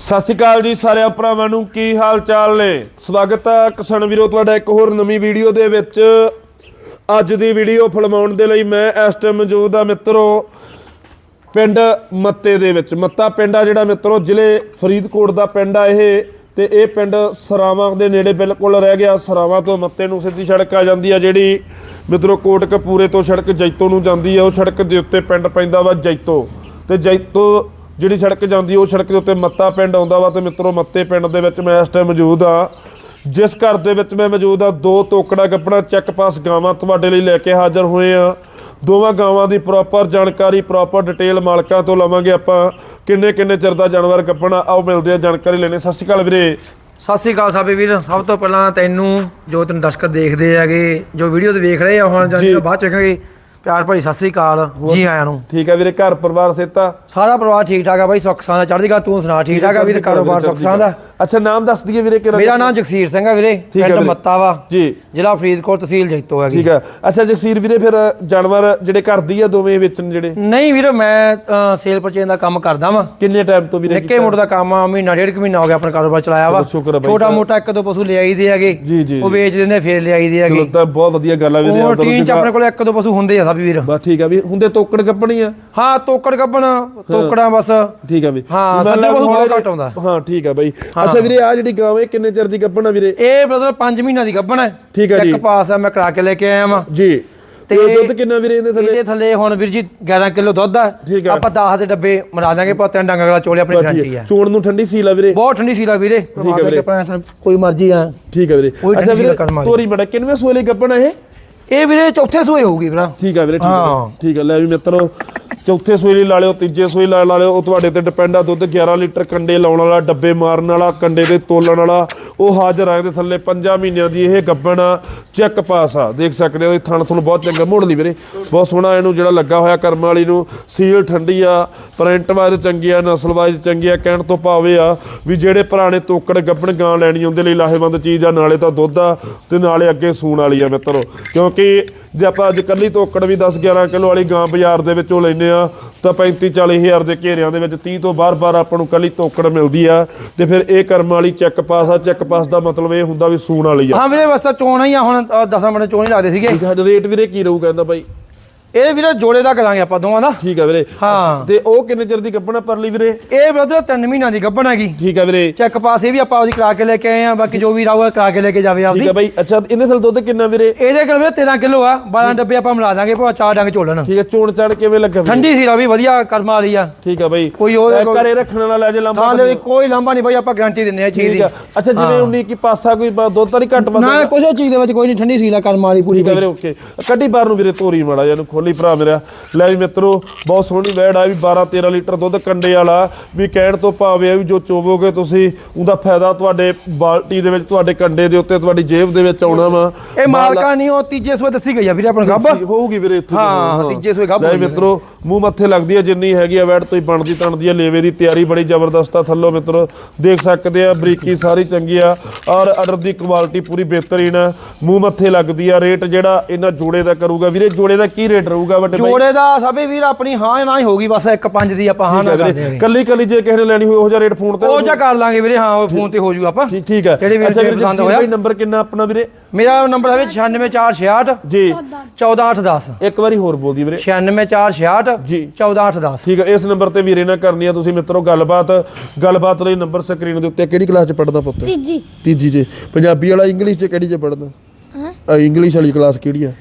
ਸਤਿ ਸ਼੍ਰੀ ਅਕਾਲ ਜੀ ਸਾਰਿਆਂ ਭਰਾਵਾਂ ਨੂੰ, ਕੀ ਹਾਲ ਚਾਲ ਨੇ? ਸਵਾਗਤ ਹੈ ਕਿਸਾਨ ਵੀਰੋ, ਤੁਹਾਡਾ ਇੱਕ ਹੋਰ ਨਵੀਂ ਵੀਡੀਓ ਦੇ ਵਿੱਚ। ਅੱਜ ਦੀ ਵੀਡੀਓ ਫਿਲਮਾਉਣ ਦੇ ਲਈ ਮੈਂ ਇਸ ਟਾਈਮ ਮੌਜੂਦ ਆ ਮਿੱਤਰੋ, ਪਿੰਡ ਮੱਤੇ ਦੇ ਵਿੱਚ। ਮੱਤਾ ਪਿੰਡ ਆ ਜਿਹੜਾ ਮਿੱਤਰੋ, ਜ਼ਿਲ੍ਹੇ ਫਰੀਦਕੋਟ ਦਾ ਪਿੰਡ ਆ ਇਹ, ਤੇ ਇਹ ਪਿੰਡ ਸਰਾਵਾਂ ਦੇ ਨੇੜੇ ਬਿਲਕੁਲ ਰਹਿ ਗਿਆ। ਸਰਾਵਾਂ ਤੋਂ ਮੱਤੇ ਨੂੰ ਸਿੱਧੀ ਸੜਕ ਆ ਜਾਂਦੀ ਆ ਜਿਹੜੀ, ਮਿੱਤਰੋ ਕੋਟਕਪੂਰੇ ਤੋਂ ਸੜਕ ਜੈਤੋ ਨੂੰ ਜਾਂਦੀ ਆ। ਉਹ ਸੜਕ ਦੇ ਉੱਤੇ ਪਿੰਡ ਪੈਂਦਾ ਵਾ ਜੈਤੋ। ਤੇ ਜੈਤੋ ਜਿਹੜੀ ਸੜਕ ਜਾਂਦੀ ਉਹ ਸੜਕ ਦੇ ਉੱਤੇ ਮੱਤਾ ਪਿੰਡ ਆਉਂਦਾ ਵਾ ਤੇ ਮਿੱਤਰੋ ਮੱਤੇ ਪਿੰਡ ਦੇ ਵਿੱਚ ਮੈਂ ਇਸ ਟਾਈਮ ਮੌਜੂਦ ਆ ਜਿਸ ਘਰ ਦੇ ਵਿੱਚ ਮੈਂ ਮੌਜੂਦ ਆ ਦੋ ਤੋਕੜਾ ਗੱਪਣਾ ਚੈੱਕ ਪਾਸ ਗਾਵਾਂ ਤੁਹਾਡੇ ਲਈ ਲੈ ਕੇ ਹਾਜ਼ਰ ਹੋਏ ਆ ਦੋਵਾਂ ਗਾਵਾਂ ਦੀ ਪ੍ਰੋਪਰ ਜਾਣਕਾਰੀ ਪ੍ਰੋਪਰ ਡਿਟੇਲ ਮਾਲਕਾਂ ਤੋਂ ਲਵਾਂਗੇ ਆਪਾਂ। ਕਿੰਨੇ ਕਿੰਨੇ ਚਿਰ ਦਾ ਜਾਨਵਰ ਗੱਪਣਾ? ਆਓ ਮਿਲਦੇ ਆ ਜਾਣਕਾਰੀ ਲੈਣੇ ਸਤਿ ਸ਼੍ਰੀ ਅਕਾਲ ਵੀਰੇ। ਸਤਿ ਸ੍ਰੀ ਅਕਾਲ ਸਾਬੇ ਵੀਰ। ਸਭ ਤੋਂ ਪਹਿਲਾਂ ਤੈਨੂੰ ਜੋ ਤੈਨੂੰ ਦਰਸ਼ਕ ਦੇਖਦੇ ਹੈਗੇ ਜੋ ਵੀਡੀਓ ਤੇ ਵੇਖ ਰਹੇ ਆ ਹੁਣ ਜਾਂ। ਬਾਅਦ ਚ ਵੇਖਾਂਗੇ ਪਿਆਰ ਭਰੀ ਸਤਿ ਸ੍ਰੀ ਅਕਾਲ ਜੀ। ਆਇਆਂ ਨੂੰ ਠੀਕ ਹੈ ਵੀਰੇ ਘਰ ਪਰਿਵਾਰ ਸੇਤਾ ਸਾਰਾ ਪਰਿਵਾਰ ਠੀਕ ਠਾਕ ਆ ਬਾਈ ਸੁੱਖ ਸਾਂਦਾ ਚੜ੍ਹਦੀ ਕਲਾ ਤੂੰ ਸੁਣਾ ਠੀਕ ਠਾਕ ਆ ਵੀਰ ਕਾਰੋਬਾਰ ਸੁੱਖ ਸਾਂਦਾ ਅੱਛਾ ਨਾਮ ਦੱਸ ਦਈਏ ਵੀਰੇ ਕਿਹੜਾ ਮੇਰਾ ਨਾਮ ਜਗਸੀਰ ਸਿੰਘ ਵੀਰੇ ਹੈ ਪਿੰਡ ਵੀਰੇ। ਮੱਤਾ ਵਾ ਜੀ। ਜ਼ਿਲ੍ਹਾ ਫਰੀਦਕੋਟ ਤਹਿਸੀਲ ਜੈਤੋ ਹੈਗੀ। ਠੀਕ ਹੈ। ਅੱਛਾ ਜਗਸੀਰ ਵੀਰੇ ਫਿਰ ਜਾਨਵਰ ਜਿਹੜੇ ਘਰ ਦੀ ਆ ਦੋਵੇਂ ਵੇਚਣ ਜਿਹੜੇ? ਨਹੀਂ ਵੀਰ ਮੈਂ ਸੇਲ ਪਰਚੇਨ ਦਾ ਕੰਮ ਕਰਦਾ ਵਾਂ। ਕਿੰਨੇ ਟਾਈਮ ਤੋਂ ਵੀਰੇ ਨਿੱਕੇ ਮੋਟੇ ਦਾ ਕੰਮ ਆ ਮਹੀਨਾ ਡੇਢ ਕੁ ਮਹੀਨਾ ਹੋ ਗਿਆ ਆਪਣਾ ਕਾਰੋਬਾਰ ਚਲਾਇਆ ਵਾ। ਚਲੋ। ਛੋਟਾ ਮੋਟਾ ਇੱਕ ਦੋ ਪਸ਼ੂ ਲਿਆਈ ਦੇ ਹੈਗੇ। ਜੀ, ਜੀ, ਉਹ ਵੇਚ ਦਿੰਦੇ ਫਿਰ ਲਿਆਈ ਦੇ ਚਲੋ ਹੈਗੇ ਤਾਂ ਬਹੁਤ ਵਧੀਆ ਗੱਲ ਆ ਵੀਰੇ ਉਹ ਆਪਦਾ ਟੀਨ ਚ ਆਪਣੇ ਕੋਲ ਇੱਕ ਦੋ ਪਸ਼ੂ ਹੁੰਦੇ ਆ ਸਭ ਵੀਰ। ਬਸ ਠੀਕ ਆ ਵੀ ਹੁੰਦੇ ਤੋਕੜ ਕੱਪਣੀ ਆ। ਹਾਂ ਤੋਕੜ ਗੱਬਣ ਤੋਕੜਾਂ ਬਸ। ਠੀਕ ਆ ਵੀ। ਹਾਂ, ਸਾਡੇ ਲਾ ਬਹੁਤ ਘੱਟ ਆਉਂਦਾ। ਹਾਂ ਠੀਕ ਆ ਬਾਈ। ਅੱਛਾ ਵੀਰੇ ਆ ਜਿਹੜੀ ਗਾਂ ਇਹ ਕਿੰਨੇ ਚਿਰ ਦੀ ਕੱਪਣਾ ਵੀਰੇ? ਇਹ ਬ੍ਰਦਰ 5 ਮਹੀਨਿਆਂ ਦੀ ਗੱਬਣ ਹੈ। ਠੀਕ ਹੈ ਜੀ। ਇੱਕ ਪਾਸ ਆ ਮੈਂ ਕਰਾ ਕੇ ਲੈ ਕੇ ਆਇਆ ਵਾਂ। ਜੀ। ਤੇ ਦੁੱਧ ਕਿੰਨਾ ਵੀਰੇ ਇਹਦੇ ਥੱਲੇ? ਇਹਦੇ ਥੱਲੇ ਹੁਣ ਵੀਰ ਜੀ 11 ਕਿਲੋ ਦੁੱਧ ਆ। ਠੀਕ ਆ। ਆਪਾਂ 10 ਦੇ ਡੱਬੇ ਮਰਾ ਦਾਂਗੇ ਪੋਤਿਆਂ ਡੰਗ ਅਗਲਾ ਚੋਲੇ ਆਪਣੀ ਗਾਰੰਟੀ ਆ। ਚੋਣ ਨੂੰ ਠੰਡੀ ਸੀਲ ਆ ਵੀਰੇ। ਬਹੁਤ ਠੰਡੀ ਸੀਲਾ ਵੀਰੇ। ਹੈ ਵੀਰੇ। ਕੋਈ ਮਰਜ਼ੀ ਆ। ਠੀਕ ਆ ਵੀਰੇ। ਅੱਛਾ ਵੀਰੇ ਵਾਲੀ। ਤੋਰੀ ਬੜਾ ਕਿੰਨਵੇਂ ਸੂਏ ਲਈ ਕੱਪਣਾ ਇਹ? ਇਹ ਵੀਰੇ ਚੌਥੇ ਸੂਏ ਹੋਊਗੀ ਵੀਰਾ ਠੀਕ ਆ ਵੀਰੇ ਠੀਕ ਆ। ਹਾਂ। ਠੀਕ ਆ ਲੈ ਵੀ ਮਿੱਤਰੋ ਚੌਥੇ ਸੂਈ ਲਈ ਲਾ ਲਿਓ, ਤੀਜੇ ਸੂਏ ਲਾ ਲਾ ਲਿਓ, ਉਹ ਤੁਹਾਡੇ ਤੇ ਡਿਪੈਂਡ ਆ ਦੁੱਧ 11 ਲੀਟਰ ਕੰਡੇ ਲਾਉਣ ਵਾਲਾ, ਡੱਬੇ ਮਾਰਨ ਵਾਲਾ, ਕੰਡੇ ਦੇ ਤੋਲਣ ਵਾਲਾ, ਉਹ ਹਾਜ਼ਰ ਆਏ ਦੇ ਥੱਲੇ 5 ਮਹੀਨਿਆਂ ਦੀ ਇਹ ਗੱਬਣ ਆ ਚੈੱਕ ਪਾਸ ਆ। ਦੇਖ ਸਕਦੇ ਹੋ, ਇਹ ਥਣ ਤੁਹਾਨੂੰ ਬਹੁਤ ਚੰਗਾ, ਮੋੜ ਲਈ ਵੀਰੇ। ਬਹੁਤ ਸੋਹਣਾ ਇਹਨੂੰ ਜਿਹੜਾ ਲੱਗਾ ਹੋਇਆ ਕਰਮ ਵਾਲੀ ਨੂੰ ਸੀਲ ਠੰਡੀ ਆ ਪ੍ਰਿੰਟ ਵਾਈਜ਼ ਚੰਗੀ ਆ ਨਸਲ ਵਾਈਜ਼ ਚੰਗੀ ਆ, ਕਹਿਣ ਤੋਂ ਭਾਵੇਂ ਆ ਵੀ ਜਿਹੜੇ ਪੁਰਾਣੇ ਤੋਕੜ ਗੱਬਣ ਗਾਂ ਲੈਣੀ ਉਹਦੇ ਲਈ ਲਾਹੇਵੰਦ ਚੀਜ਼ ਆ, ਨਾਲੇ ਤਾਂ ਦੁੱਧ ਆ, ਤੇ ਨਾਲੇ ਅੱਗੇ ਸੂਣ ਵਾਲੀ ਆ ਮਿੱਤਰੋ। ਕਿਉਂਕਿ ਜੇ ਆਪਾਂ ਅੱਜ ਕੱਲੀ ਤੋਕੜ ਵੀ 10 11 ਕਿਲੋ ਵਾਲੀ ਗਾਂ ਬਾਜ਼ਾਰ ਦੇ ਵਿੱਚੋਂ ਲੈਨੇ ਆ ਤਾਂ 35 40 ਹਜ਼ਾਰ ਦੇ ਘੇਰਿਆਂ ਦੇ ਵਿੱਚ 30 ਤੋਂ ਬਾਰ-ਬਾਰ ਆਪਾਂ ਨੂੰ ਕੱਲੀ ਤੋਕੜ ਮਿਲਦੀ ਆ ਤੇ ਫਿਰ ਇਹ ਕਰਮ ਵਾਲੀ ਚੈੱਕ ਪਾਸ ਆ। ਚੈੱਕ ਪਾਸ ਦਾ ਮਤਲਬ ਇਹ ਹੁੰਦਾ ਵੀ ਸੂਣ ਵਾਲੀ ਆ। ਹਾਂ ਵੀਰੇ ਬਸ ਚੋਣਾ ਹੀ ਆ ਹੁਣ 10 ਮਿੰਟ ਚੋਣ ਹੀ ਲੱਗਦੇ ਸੀਗੇ। ਆ ਰੇਟ ਵੀਰੇ ਕੀ ਰਹੂ ਕਹਿੰਦਾ ਬਾਈ? ਇਹ ਵੀਰੇ ਜੋੜੇ ਦਾ ਕਰਾਂਗੇ ਆਪਾਂ ਦੋਵਾਂ ਦਾ। ਠੀਕ ਆ ਵੀਰੇ। ਹਾਂ। ਤੇ ਉਹ ਕਿੰਨੇ ਚਿਰ ਦੀ ਕੱਪਣਾ ਪਰਲੀ ਵੀਰੇ? ਇਹ ਬ੍ਰਦਰ 3 ਮਹੀਨਿਆਂ ਦੀ ਗੱਬਣ ਹੈਗੀ। ਠੀਕ ਆ ਵੀਰੇ। ਚੈੱਕ ਪਾਸ ਇਹ ਵੀ ਆਪਾਂ ਉਹਦੀ ਕਰਾ ਕੇ ਲੈ ਕੇ ਆਏ ਆ ਬਾਕੀ ਜੋ ਵੀ ਰਹੂਗਾ ਕਰਾ ਕੇ ਲੈ ਕੇ ਜਾਵੇ ਠੀਕ ਆਪਦੀ ਆ ਬਾਈ। ਅੱਛਾ ਇਹਦੇ ਥਲ ਦੁੱਧ ਕਿੰਨਾ ਵੀਰੇ? ਇਹਦੇ ਕੋਲ ਵੀਰੇ 13 ਕਿਲੋ ਆ 12 ਡੱਬੇ ਆਪਾਂ ਮਿਲਾ ਦਾਂਗੇ ਭਾਵੇਂ ਚਾਰ ਡੰਗ ਝੋਲਣ। ਠੀਕ ਆ ਚੋਣ ਚੜ ਕਿਵੇਂ ਲੱਗਾ ਠੰਡੀ ਸੀ ਵੀ ਵਧੀਆ ਕਰਮ ਵਾਲੀ ਆ। ਠੀਕ ਆ ਬਾਈ। ਕੋਈ ਕੋਲ- ਘਰੇ ਰੱਖਣ ਵਾਲਾ ਜੇ ਲੰਬਾ ਦੇ ਕੋਈ ਲਾਂਭਾ ਨਹੀਂ ਬਾਈ ਆਪਾਂ ਗਾਰੰਟੀ ਦਿੰਨੇ ਆ ਚੀਜ਼ ਠੀਕ ਦੀ। ਆ। ਅੱਛਾ ਜਿਵੇਂ 19 ਕੀ ਪਾਸਾ ਕੋਈ ਦੁੱਧ ਤਾਂ ਨਹੀਂ ਘੱਟ ਵੱਧ ਨਾ ਕੁਝ ਚੀਜ਼ ਦੇ ਵਿੱਚ ਕੋਈ ਨਹੀਂ ਠੰਡੀ ਸੀ ਲਾ ਕਰਮ ਵਾਲੀ ਪੂਰੀ ਠੀਕ ਆ ਵੀਰੇ ਓਕੇ ਕੱਢੀ ਬਾਹਰ ਨੂੰ ਵੀਰੇ ਤੋਰੀ ਮਾੜਾ ਇਹਨੂੰ ਖੋਲੀ ਭਰਾ ਮੇਰਾ। ਲੈ ਵੀ ਮਿੱਤਰੋ ਬਹੁਤ ਸੋਹਣੀ ਵੈੜ ਆ ਵੀ 12 13 ਲੀਟਰ ਦੁੱਧ ਕੰਡੇ ਵਾਲਾ। ਵੀ ਕਹਿਣ ਤੋਂ ਭਾਵੇਂ ਆ ਵੀ ਜੋ ਚੋਵੋਗੇ ਤੁਸੀਂ ਉਹਦਾ ਫਾਇਦਾ ਤੁਹਾਡੇ ਬਾਲਟੀ ਦੇ ਵਿੱਚ ਤੁਹਾਡੇ ਕੰਡੇ ਦੇ ਉੱਤੇ ਤੁਹਾਡੀ ਜੇਬ ਦੇ ਵਿੱਚ ਆਉਣਾ ਵਾ। ਇਹ ਮਾਲਕਾ ਨਹੀਂ ਉਹ ਤੀਜੇ ਸੂਏ ਦੱਸੀ ਗਈ ਆ ਵੀਰੇ ਆਪਣਾ ਗੱਬ ਹੋਊਗੀ ਵੀਰੇ ਇੱਥੇ ਹਾਂ, ਤੀਜੇ ਸੂਏ ਗੱਭ ਲੈ। ਮਿੱਤਰੋ ਮੂੰਹ ਮੱਥੇ ਲੱਗਦੀ ਆ ਜਿੰਨੀ ਹੈਗੀ ਆ ਵੈੜ ਤੋਂ ਹੀ ਬਣਦੀ ਤਣਦੀ ਆ ਲੇਵੇ ਦੀ ਤਿਆਰੀ ਬੜੀ ਜ਼ਬਰਦਸਤ ਆ ਥੱਲੋਂ ਮਿੱਤਰੋ। ਦੇਖ ਸਕਦੇ ਆ ਬਰੀਕੀ ਸਾਰੀ ਚੰਗੀ ਆ। ਔਰ ਆਰਡਰ ਦੀ ਕੁਆਲਿਟੀ ਪੂਰੀ ਬਿਹਤਰੀਨ ਆ। ਮੂੰਹ ਮੱਥੇ ਲੱਗਦੀ ਆ ਰੇਟ ਜਿਹੜਾ ਇਹਨਾਂ ਜੋੜੇ ਦਾ ਕਰੂਗਾ। ਵੀਰੇ ਜੋੜੇ ਦਾ ਕੀ ਰੇਟ ਰਹੂਗਾ ਵੱਡੇ ਜੋੜੇ ਦਾ ਸਭੇ ਵੀਰ ਆਪਣੀ ਹਾਂ ਨਾ ਹੀ ਹੋਊਗੀ ਬਸ ਇੱਕ ਪੰਜ ਦੀ ਆਪਾਂ ਹਾਂ ਨਾ ਕਰਦੇ ਕੱਲੀ ਕੱਲੀ ਜੇ ਕਿਸੇ ਨੇ ਲੈਣੀ ਹੋਈ ਉਹ ਜਿਹਾ ਰੇਟ ਫੋਨ ਤੇ ਉਹ ਜਾ ਕਰ ਲਾਂਗੇ ਵੀਰੇ ਹਾਂ ਉਹ ਫੋਨ ਤੇ ਹੋ ਜੂ ਆਪਾਂ। ਠੀਕ ਠੀਕ ਹੈ। ਜਿਹੜੇ ਵੀਰ ਅੱਛਾ ਵੀਰੇ ਪਸੰਦ ਹੋਇਆ। ਨੰਬਰ ਕਿੰਨਾ ਆਪਣਾ ਵੀਰੇ? ਮੇਰਾ ਨੰਬਰ ਹੈ 96466 ਜੀ। 14810 ਇੱਕ ਵਾਰੀ ਹੋਰ ਬੋਲ ਦੀ ਵੀਰੇ 96466 ਜੀ। 14810 ਠੀਕ ਹੈ ਇਸ ਨੰਬਰ ਤੇ ਵੀਰੇ ਨਾਲ ਕਰਨੀ ਆ ਤੁਸੀਂ ਮਿੱਤਰੋ ਗੱਲਬਾਤ। ਗੱਲਬਾਤ ਲਈ ਨੰਬਰ ਸਕਰੀਨ ਦੇ ਉੱਤੇ ਕਿਹੜੀ ਕਲਾਸ ਚ ਪੜਦਾ ਪੁੱਤ? ਤੀਜੀ। ਤੀਜੀ ਚ। ਪੰਜਾਬੀ ਵਾਲਾ ਇੰਗਲਿਸ਼ ਚ ਕਿਹੜੀ ਚ ਪੜਦਾ ਹਾਂ? ਇੰਗਲਿਸ਼ ਵਾਲੀ ਕਲਾਸ ਕਿਹੜੀ ਆ?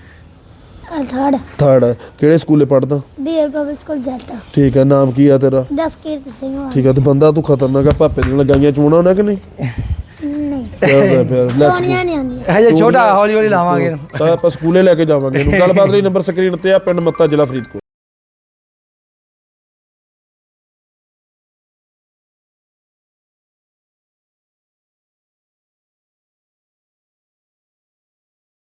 ਥਰਡ ਥਰਡ ਕਿਹੜੇ ਸਕੂਲੇ ਪੜਦਾ ਡੀਏ ਪਬਲਿਕ ਸਕੂਲ ਜਾਤਾ ਠੀਕ ਹੈ ਨਾਮ ਕੀ ਆ ਤੇਰਾ? ਜਸਕੀਰਤ ਸਿੰਘ ਵਾਲਾ। ਠੀਕ ਹੈ ਤੇ ਬੰਦਾ ਤੂੰ ਖਤਰਨਾਕ ਆ ਭਾਪੇ ਦੀਆਂ ਲਗਾਈਆਂ ਚੂਣਾ ਹੋਣਾ ਕਿ ਨਹੀਂ? ਨਹੀਂ। ਚੱਲ ਫਿਰ ਲੈ। ਸੋਨੀਆ ਨਹੀਂ ਆਉਂਦੀ ਇਹ ਜੇ ਛੋਟਾ ਹੌਲੀ ਹੌਲੀ ਲਾਵਾਂਗੇ ਇਹਨੂੰ। ਤਾਂ ਆਪਾਂ ਸਕੂਲੇ ਲੈ ਕੇ ਜਾਵਾਂਗੇ ਇਹਨੂੰ। ਗੱਲਬਾਤ ਲਈ ਨੰਬਰ ਸਕਰੀਨ ਤੇ ਆ ਪਿੰਡ ਮੱਤਾ ਜ਼ਿਲ੍ਹਾ ਫਰੀਦਕੋਟ।